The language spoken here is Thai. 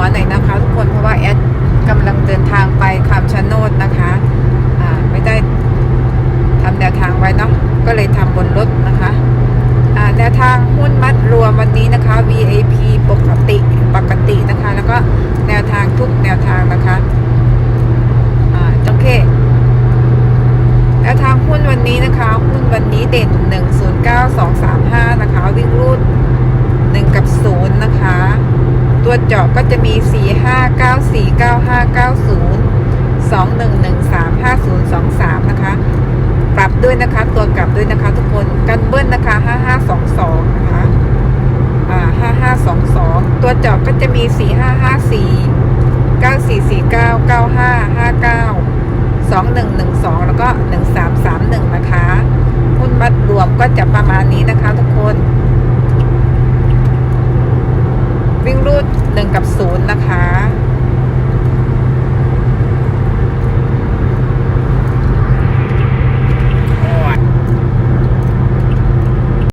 หัวหน่อยนะคะทุกคนเพราะว่าแอดกำลังเดินทางไปคำชะโนดนะคะอ่ไม่ได้ทำแนวทางไว้เนาะก็เลยทำบนรถนะคะแนวทางหุ้นมัดรวมวันนี้นะคะ VAP ปกติปกตินะคะ แล้วก็แนวทางทุกแนวทางนะคะอ่งโอเคแนวทางหุ้นวันนี้นะคะหุ้นวันนี้เด่น109 ตัวเจาะก็จะมี 4 5 9 4 9 5 9 0 2 1 1 3 5 0 2 3 นะคะ ปรับด้วยนะคะ ตัวกลับด้วยนะคะทุกคน กันเบิ้ลนะคะ 5 5 2 2 นะคะ อ่า 5 5 2 2 ตัวเจาะก็จะมี 4 5 5 4 9 4 4 9 9 5 5 9 2 1 1 2 แล้วก็ 1 3 3 1 นะคะ หุ้นมัดรวมก็จะประมาณนี้นะคะทุกคน 1 กับ 0 นะคะ